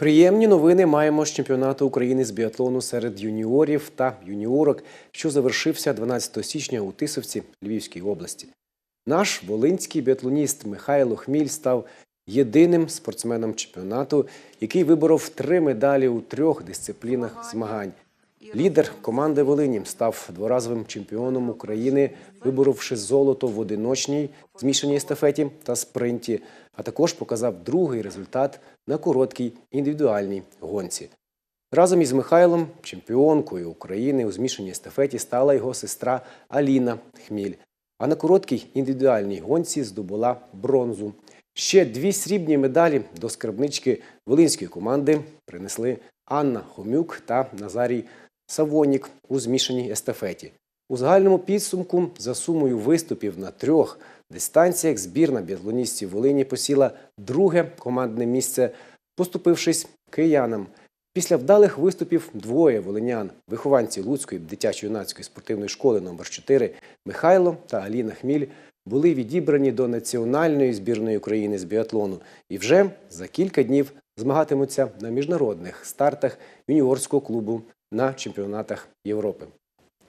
Приємні новини маємо з чемпіонату України з біатлону серед юніорів та юніорок, що завершився 12 січня у Тисовці Львівській області. Наш волинський біатлоніст Михайло Хміль став єдиним спортсменом чемпіонату, який виборов три медалі у трьох дисциплінах змагань. Лідер команди Волині став дворазовим чемпіоном України, виборовши золото в одиночній змішаній естафеті та спринті, а також показав другий результат на короткій індивідуальній гонці. Разом із Михайлом, чемпіонкою України у змішаній естафеті, стала його сестра Аліна Хміль. А на короткій індивідуальній гонці здобула бронзу. Ще дві срібні медалі до скарбнички волинської команди принесли Анна Хомюк та Назарій Савонік у змішаній естафеті. У загальному підсумку за сумою виступів на трьох дистанціях збірна біатлоністів Волині посіла друге командне місце, поступившись киянам. Після вдалих виступів двоє волинян, вихованці Луцької дитячо-юнацької спортивної школи номер 4 Михайло та Аліна Хміль, були відібрані до національної збірної України з біатлону і вже за кілька днів змагатимуться на міжнародних стартах юніорського клубу на чемпіонатах Європи.